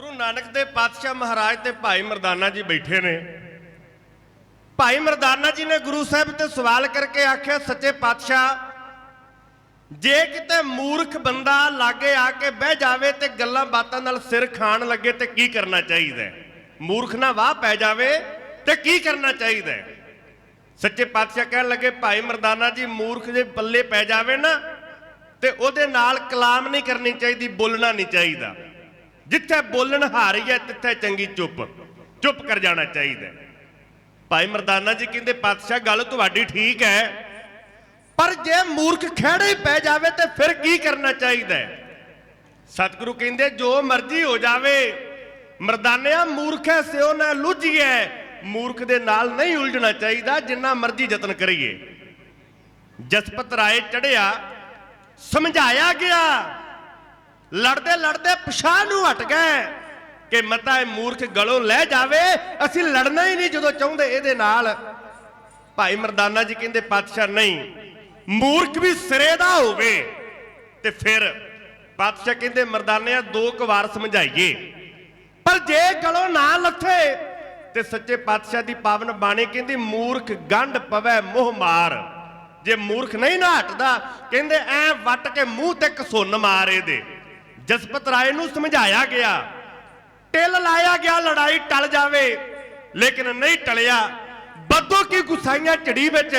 ਗੁਰੂ ਨਾਨਕ ਦੇ ਪਾਤਸ਼ਾਹ ਮਹਾਰਾਜ ਤੇ ਭਾਈ ਮਰਦਾਨਾ ਜੀ ਬੈਠੇ ਨੇ। ਭਾਈ ਮਰਦਾਨਾ ਜੀ ਨੇ ਗੁਰੂ ਸਾਹਿਬ ਤੇ ਸਵਾਲ ਕਰਕੇ ਆਖਿਆ, ਸੱਚੇ ਪਾਤਸ਼ਾਹ, ਜੇ ਕਿਤੇ ਮੂਰਖ ਬੰਦਾ ਲਾਗੇ ਆ ਕੇ ਬਹਿ ਜਾਵੇ ਤੇ ਗੱਲਾਂ ਬਾਤਾਂ ਨਾਲ ਸਿਰ ਖਾਣ ਲੱਗੇ ਤੇ ਕੀ ਕਰਨਾ ਚਾਹੀਦਾ ਮੂਰਖ ਨਾ ਵਾਹ ਪੈ ਜਾਵੇ ਤੇ ਕੀ ਕਰਨਾ ਚਾਹੀਦਾ ਸੱਚੇ ਪਾਤਸ਼ਾਹ ਕਹਿਣ ਲੱਗੇ, ਭਾਈ ਮਰਦਾਨਾ ਜੀ, ਮੂਰਖ ਜੇ ਪੱਲੇ ਪੈ ਜਾਵੇ ਨਾ ਤੇ ਉਹਦੇ ਨਾਲ ਕਲਾਮ ਨਹੀਂ ਕਰਨੀ ਚਾਹੀਦੀ, ਬੋਲਣਾ ਨਹੀਂ ਚਾਹੀਦਾ। ਜਿੱਥੇ ਬੋਲਣ ਹਾਰੀ ਹੈ ਤਿੱਥੇ ਚੰਗੀ ਚੁੱਪ। ਚੁੱਪ ਕਰ ਜਾਣਾ ਚਾਹੀਦਾ ਭਾਈ ਮਰਦਾਨਾ ਜੀ ਕਹਿੰਦੇ, ਪਾਤਸ਼ਾਹ, ਗੱਲ ਤੁਹਾਡੀ ਠੀਕ ਹੈ। ਪਰ ਜੇ ਮੂਰਖ ਖਹਿੜੇ ਪੈ ਜਾਵੇ ਤੇ ਫਿਰ ਕੀ ਕਰਨਾ ਚਾਹੀਦਾ ਸਤਿਗੁਰੂ ਕਹਿੰਦੇ, ਜੋ ਮਰਜ਼ੀ ਹੋ ਜਾਵੇ, ਮਰਦਾਨਿਆ ਮੂਰਖ ਹੈ, ਸਿਓ ਨਾ ਲੁੱਝੀਏ ਮੂਰਖ ਦੇ ਨਾਲ ਨਹੀਂ ਉਲਝਣਾ ਚਾਹੀਦਾ, ਜਿੰਨਾ ਮਰਜ਼ੀ ਯਤਨ ਕਰੀਏ। ਜਸਪਤ ਰਾਏ ਚੜਿਆ, ਸਮਝਾਇਆ ਗਿਆ ਲੜਦੇ ਲੜਦੇ ਪਛਾਣ ਨੂੰ ਹਟ ਗਏ ਕਿ ਮਤਾ ਇਹ ਮੂਰਖ ਗਲੋਂ ਲੈ ਜਾਵੇ, ਅਸੀਂ ਲੜਨਾ ਹੀ ਨਹੀਂ ਜਦੋਂ ਚਾਹੁੰਦੇ ਇਹਦੇ ਨਾਲ। ਭਾਈ ਮਰਦਾਨਾ ਜੀ ਕਹਿੰਦੇ, ਪਾਤਸ਼ਾਹ ਨਹੀਂ, ਮੂਰਖ ਵੀ ਸਿਰੇ ਦਾ ਹੋਵੇ। ਤੇ ਫਿਰ ਪਾਤਸ਼ਾਹ ਕਹਿੰਦੇ, ਮਰਦਾਨਿਆਂ, ਦੋ ਕੁ ਵਾਰ ਸਮਝਾਈਏ। ਪਰ ਜੇ ਗਲੋਂ ਨਾ ਲੱਥੇ, ਤੇ ਸੱਚੇ ਪਾਤਸ਼ਾਹ ਦੀ ਪਾਵਨ ਬਾਣੀ ਕਹਿੰਦੀ, ਮੂਰਖ ਗੰਢ ਪਵੈ ਮੋਹ ਮਾਰ। ਜੇ ਮੂਰਖ ਨਹੀਂ ਨਾ ਹਟਦਾ, ਕਹਿੰਦੇ, ਐ ਵੱਟ ਕੇ ਮੂੰਹ ਤੇ ਕਸੁੰਨ ਮਾਰੇ ਦੇ ਜਸਪਤ ਰਾਏ ਨੂੰ ਸਮਝਾਇਆ ਗਿਆ। ਟਿਲ ਲਾਇਆ ਗਿਆ, ਲੜਾਈ ਟਲ ਜਾਵੇ, ਲੇਕਿਨ ਨਹੀਂ ਟਲਿਆ। ਬੱਦੋ ਕੀ ਗੁਸਾਈਆਂ ਝੜੀ ਵਿੱਚ,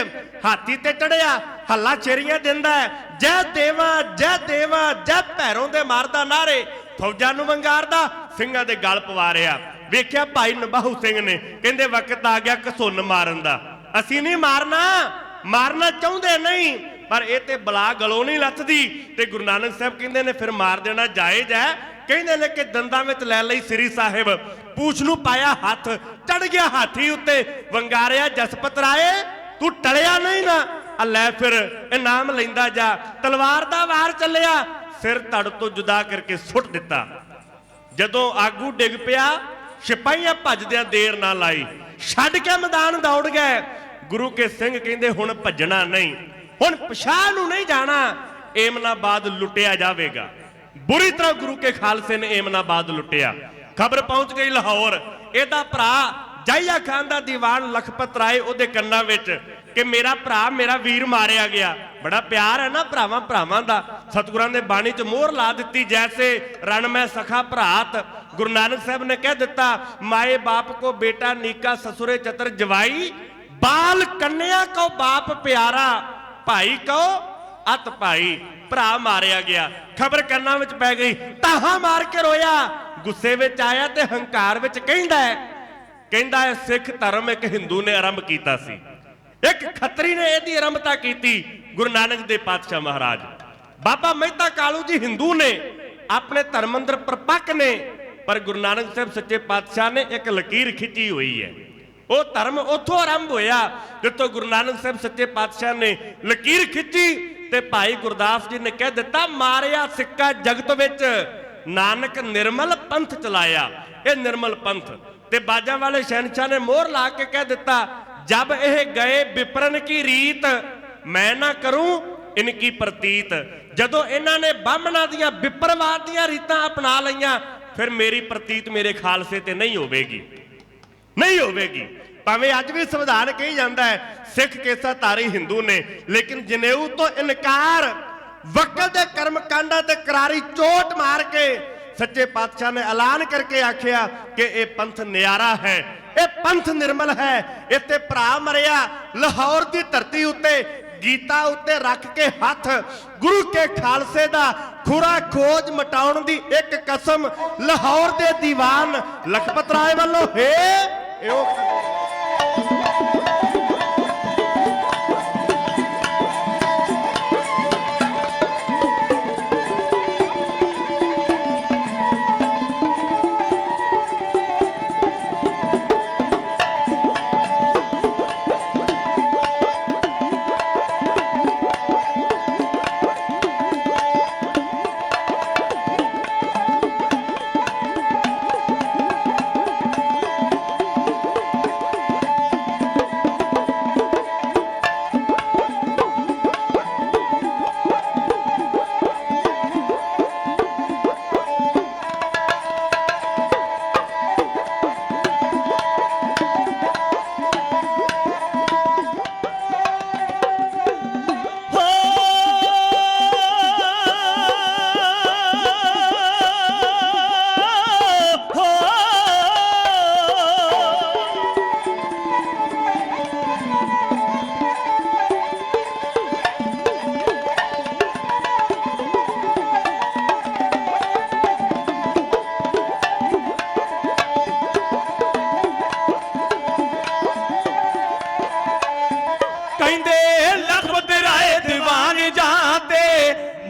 ਹਾਥੀ ਤੇ ਚੜਿਆ, ਹੱਲਾ ਚੇਰੀਆਂ ਦਿੰਦਾ ਜੈ ਦੇਵਾ ਜੈ ਦੇਵਾ, ਜੈ ਭੈਰੋਂ ਦੇ ਮਾਰਦਾ ਨਾਰੇ। ਫੌਜਾਂ ਨੂੰ ਵੰਗਾਰਦਾ, ਸਿੰਘਾਂ ਦੇ ਗਲ ਪਵਾ ਰਿਆ ਵੇਖਿਆ ਭਾਈ ਨਬਾਹੂ ਸਿੰਘ ਨੇ, ਕਹਿੰਦੇ ਵਕਤ ਆ ਗਿਆ ਕਸੁੰਨ ਮਾਰਨ ਦਾ। ਅਸੀਂ ਨਹੀਂ ਮਾਰਨਾ ਮਾਰਨਾ ਚਾਹੁੰਦੇ ਨਹੀਂ। ਪਰ ਇਹ ਤੇ ਬਲਾ ਗਲੋਂ ਨਹੀਂ ਲੱਥਦੀ। ਤੇ ਗੁਰੂ ਨਾਨਕ ਸਾਹਿਬ ਕਹਿੰਦੇ ਨੇ, ਫਿਰ ਮਾਰ ਦੇਣਾ ਜਾਇਜ਼ ਹੈ। ਕਹਿੰਦੇ ਨੇ ਕਿ ਦੰਦਾਂ ਵਿੱਚ ਲੈ ਲਈ ਸ੍ਰੀ ਸਾਹਿਬ। ਪੂਛ ਨੂੰ ਪਾਇਆ ਹੱਥ ਚੜ ਗਿਆ ਹਾਥੀ ਉੱਤੇ। ਵੰਗਾਰਿਆ ਜਸਪਤ ਰਾਏ ਤੂੰ ਟਲਿਆ ਨਹੀਂ ਨਾ। ਆ ਲੈ ਫਿਰ ਇਨਾਮ ਲੈਂਦਾ ਜਾ। ਤਲਵਾਰ ਦਾ ਵਾਰ ਚੱਲਿਆ, ਸਿਰ ਧੜ ਤੋਂ ਜੁਦਾ ਕਰਕੇ ਸੁੱਟ ਦਿੱਤਾ। ਜਦੋਂ ਆਗੂ ਡਿੱਗ ਪਿਆ, ਸਿਪਾਹੀਆਂ ਭੱਜਦਿਆਂ ਦੇਰ ਨਾ ਲਾਈ। ਛੱਡ ਕੇ ਮੈਦਾਨ ਦੌੜ ਗਏ। ਗੁਰੂ ਕੇ ਸਿੰਘ ਕਹਿੰਦੇ, ਹੁਣ ਭੱਜਣਾ ਨਹੀਂ। ਹੁਣ ਪਛਾਣ ਨੂੰ ਨਹੀਂ ਜਾਣਾ, ਏਮਨਾਬਾਦ ਲੁੱਟਿਆ ਜਾਵੇਗਾ। ਬੁਰੀ ਤਰ੍ਹਾਂ ਗੁਰੂ ਕੇ ਖਾਲਸੇ ਨੇ ਏਮਨਾਬਾਦ ਲੁੱਟਿਆ। ਖਬਰ ਪਹੁੰਚ ਗਈ ਲਾਹੌਰ। ਇਹਦਾ ਭਰਾ ਜਾਇਆ ਖਾਨ ਦਾ ਦੀਵਾਨ ਲਖਪਤ ਰਾਏ ਉਹਦੇ ਕੰਨਾਂ ਵਿੱਚ ਕਿ ਮੇਰਾ ਭਰਾ, ਮੇਰਾ ਵੀਰ ਮਾਰਿਆ ਗਿਆ। ਬੜਾ ਪਿਆਰ ਹੈ ਨਾ ਭਰਾਵਾਂ ਭਰਾਵਾਂ ਦਾ। ਸਤਿਗੁਰਾਂ ਨੇ ਬਾਣੀ 'ਚ ਮੋਹਰ ਲਾ ਦਿੱਤੀ, ਜੈਸੇ ਰਣ ਮੈਂ ਸਖਾ ਭਰਾਤ। ਗੁਰੂ ਨਾਨਕ ਸਾਹਿਬ ਨੇ ਕਹਿ ਦਿੱਤਾ, ਮਾਏ ਬਾਪ ਕੋ ਬੇਟਾ ਨੀਕਾ ਸਸੁਰੇ ਚਤਰ ਜਵਾਈ, ਬਾਲ ਕੰਨਿਆ ਕੋ ਬਾਪ ਪਿਆਰਾ। ਭਾਈ ਕਹੋ, ਅਤ ਭਾਈ, ਭਰਾ ਮਾਰਿਆ ਗਿਆ। ਖਬਰ ਕੰਨਾਂ ਵਿੱਚ ਪੈ ਗਈ। ਤਾਹਾ ਮਾਰ ਕੇ ਰੋਇਆ। ਗੁੱਸੇ ਵਿੱਚ ਆਇਆ ਤੇ ਹੰਕਾਰ ਵਿੱਚ ਕਹਿੰਦਾ ਹੈ। ਕਹਿੰਦਾ ਹੈ, ਸਿੱਖ ਧਰਮ ਇੱਕ ਹਿੰਦੂ ਨੇ ਆਰੰਭ ਕੀਤਾ ਸੀ। ਇੱਕ ਖੱਤਰੀ ਨੇ ਇਹਦੀ ਆਰੰਭਤਾ ਕੀਤੀ, ਗੁਰੂ ਨਾਨਕ ਦੇ ਪਾਤਸ਼ਾਹ ਮਹਾਰਾਜ। ਬਾਬਾ ਮਹਿਤਾ ਕਾਲੂ ਜੀ ਹਿੰਦੂ ਨੇ, ਆਪਣੇ ਧਰਮ ਅੰਦਰ ਪਰਪੱਕ ਨੇ, ਪਰ ਗੁਰੂ ਨਾਨਕ ਸਾਹਿਬ ਸੱਚੇ ਪਾਤਸ਼ਾਹ ਨੇ ਇੱਕ ਲਕੀਰ ਖਿੱਚੀ ਹੋਈ ਹੈ। ਉਹ ਧਰਮ ਉੱਥੋਂ ਆਰੰਭ ਹੋਇਆ, ਜਿੱਥੋਂ ਗੁਰੂ ਨਾਨਕ ਸਾਹਿਬ ਸੱਚੇ ਪਾਤਸ਼ਾਹ ਨੇ ਲਕੀਰ ਖਿੱਚੀ ਤੇ ਭਾਈ ਗੁਰਦਾਸ ਜੀ ਨੇ ਕਹਿ ਦਿੱਤਾ, ਮਾਰਿਆ ਸਿੱਕਾ ਜਗਤ ਵਿੱਚ। ਨਾਨਕ ਨਿਰਮਲ ਪੰਥ ਚਲਾਇਆ। ਇਹ ਨਿਰਮਲ ਪੰਥ। ਤੇ ਬਾਜਾਂ ਵਾਲੇ ਸ਼ਹਿਨशाह ਨੇ ਮੋਹਰ ਲਾ ਕੇ ਕਹਿ ਦਿੱਤਾ, ਜਬ ਇਹ ਗਏ ਵਿਪਰਨ ਕੀ ਰੀਤ, ਮੈਂ ਨਾ ਕਰੂੰ ਇਨਕੀ ਪ੍ਰਤੀਤ। ਜਦੋਂ ਇਹਨਾਂ ਨੇ ਬਾਹਮਣਾ ਦੀਆਂ ਵਿਪਰਵਾਦ ਦੀਆਂ ਰੀਤਾਂ ਅਪਣਾ ਲਈਆਂ, ਫਿਰ ਮੇਰੀ ਪ੍ਰਤੀਤ ਮੇਰੇ ਖਾਲਸੇ ਤੇ ਨਹੀਂ ਹੋਵੇਗੀ। ਨਹੀਂ ਹੋਵੇਗੀ। ਭਾਵੇਂ ਅੱਜ ਵੀ ਸੰਵਿਧਾਨ ਕਹੀ ਜਾਂਦਾ ਹੈ, ਸਿੱਖ ਕੇਸਾ ਧਾਰੀ ਹਿੰਦੂ ਨੇ, ਲੇਕਿਨ ਜਨੇਊ ਤੋਂ ਇਨਕਾਰ, ਵਕਲ ਦੇ ਕਰਮ ਕਾਂਡਾਂ ਤੇ ਕਰਾਰੀ ਚੋਟ ਮਾਰ ਕੇ ਸੱਚੇ ਪਾਤਸ਼ਾਹ ਨੇ ਐਲਾਨ ਕਰਕੇ ਆਖਿਆ ਕਿ ਇਹ ਪੰਥ ਨਿਆਰਾ ਹੈ, ਇਹ ਪੰਥ ਨਿਰਮਲ ਹੈ, ਇੱਥੇ ਭਰਾ ਮਰਿਆ, ਲਾਹੌਰ ਦੀ ਧਰਤੀ ਉੱਤੇ ਗੀਤਾ ਉੱਤੇ ਰੱਖ ਕੇ ਹੱਥ, ਗੁਰੂ ਕੇ ਖਾਲਸੇ ਦਾ ਖੁਰਾ ਖੋਜ ਮਟਾਉਣ ਦੀ ਇੱਕ ਕਸਮ, ਲਾਹੌਰ ਦੇ ਦੀਵਾਨ, ਲਖਪਤ ਰਾਏ ਵੱਲੋਂ, ਹੈ, ਇਹ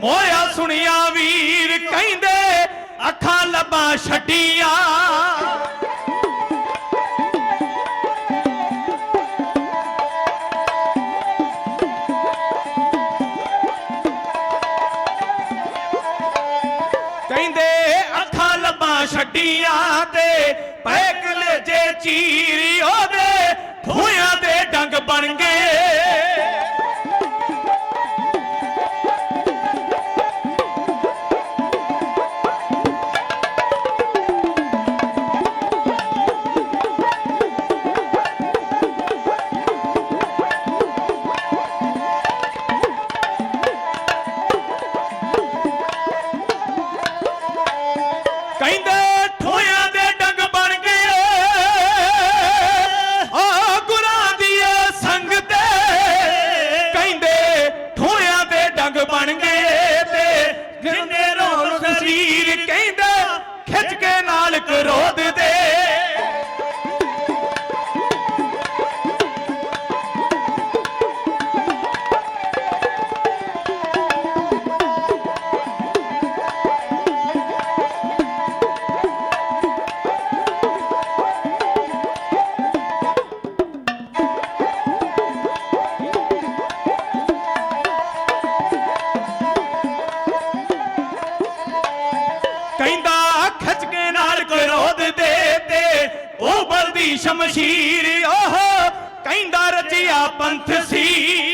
ਮੋਇਆ ਸੁਣਿਆ ਵੀਰ ਕਹਿੰਦੇ, ਅੱਖਾਂ ਲੱਭਾਂ ਛੱਡੀਆਂ। ਕਹਿੰਦੇ, ਅੱਖਾਂ ਲੱਭਾਂ ਛੱਡੀਆਂ ਤੇ ਪੈ ਜੇ ਚੀਰੀ ਉਹਦੇ ਖੋਇਆਂ ਦੇ ਡੰਗ ਬਣ ਗਏ। ਖਿੱਚ ਕੇ ਦੇ ਤੇ ਉਹ ਬਲਦੀ ਸ਼ਮਸ਼ੀਰ ਉਹ ਕਹਿੰਦਾ ਰਚਿਆ ਪੰਥ ਸੀ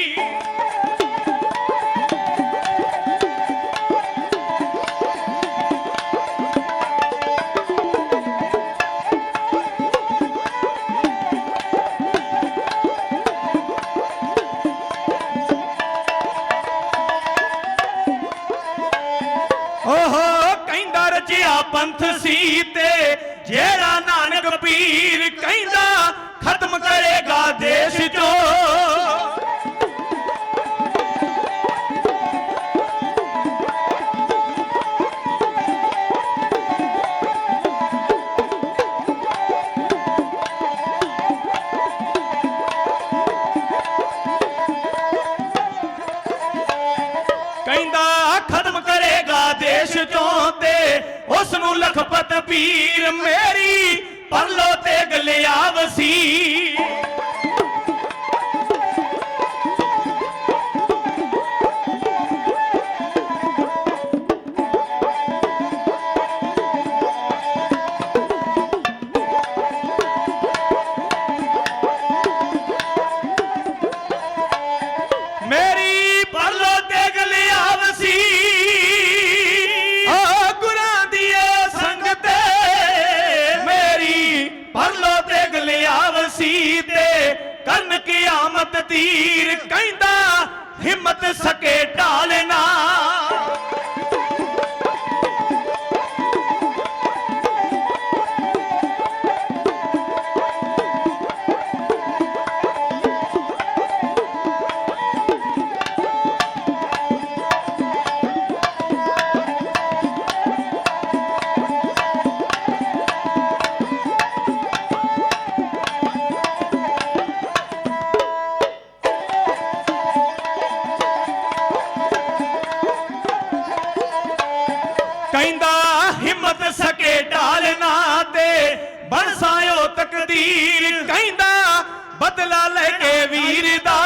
ਖਤਮ ਕਰੇਗਾ ਦੇਸ਼ ਚੋਂ। ਕਹਿੰਦਾ ਖਤਮ ਕਰੇਗਾ ਦੇਸ਼ ਚੋਂ ਤੇ ਉਸ ਨੂੰ ਲਖਪਤ ਪੀਰ ਮੇਰੀ ਪਰਲੋ ਤੇ ਗਲਿਆਵਸੀ ਮੇਰੀ ਕਿਆਮਤ ਕਹਿੰਦਾ ਹਿੰਮਤ ਸਕੇ ਢਾਲਣਾ ਤਕਦੀਰ ਕਹਿੰਦਾ ਬਦਲਾ ਲੈ ਕੇ ਵੀਰ ਦਾ।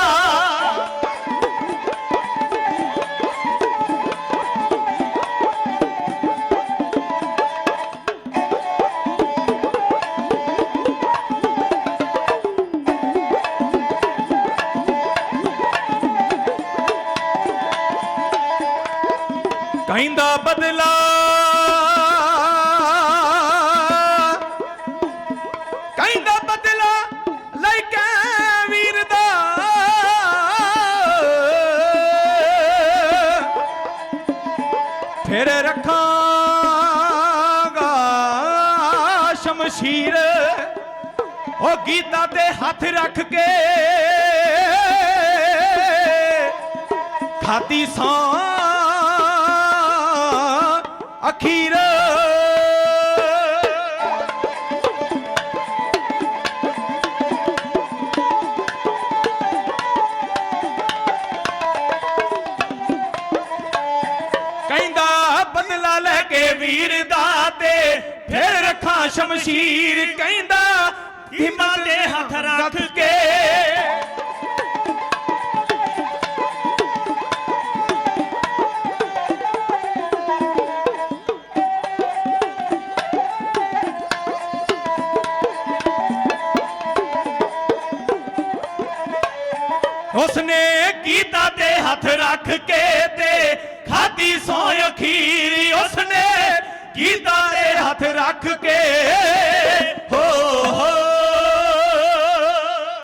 ਕਹਿੰਦਾ ਬਦਲਾ ਸ਼ਮਸ਼ੀਰ ਉਹ ਗੀਤਾ ਤੇ ਹੱਥ ਰੱਖ ਕੇ ਖਾਤੀ ਸੌ ਅਖੀਰ। ਕਹਿੰਦਾ ਬਦਲਾ ਲੈ ਕੇ ਵੀਰ ਦਾ ਤੇ ਰੱਖਾਂ ਸ਼ਮਸ਼ੀਰ ਕਹਿੰਦਾ ਹਿੰਮਤ ਦੇ ਹੱਥ ਰੱਖ ਕੇ। ਉਸਨੇ ਕੀਤਾ ਤੇ ਹੱਥ ਰੱਖ ਕੇ ਤੇ ਖਾਦੀ ਸੌ ਅਖੀਰ। ਉਸਨੇ ਕੀਤਾ ਦੇ ਹੱਥ ਰੱਖ ਕੇ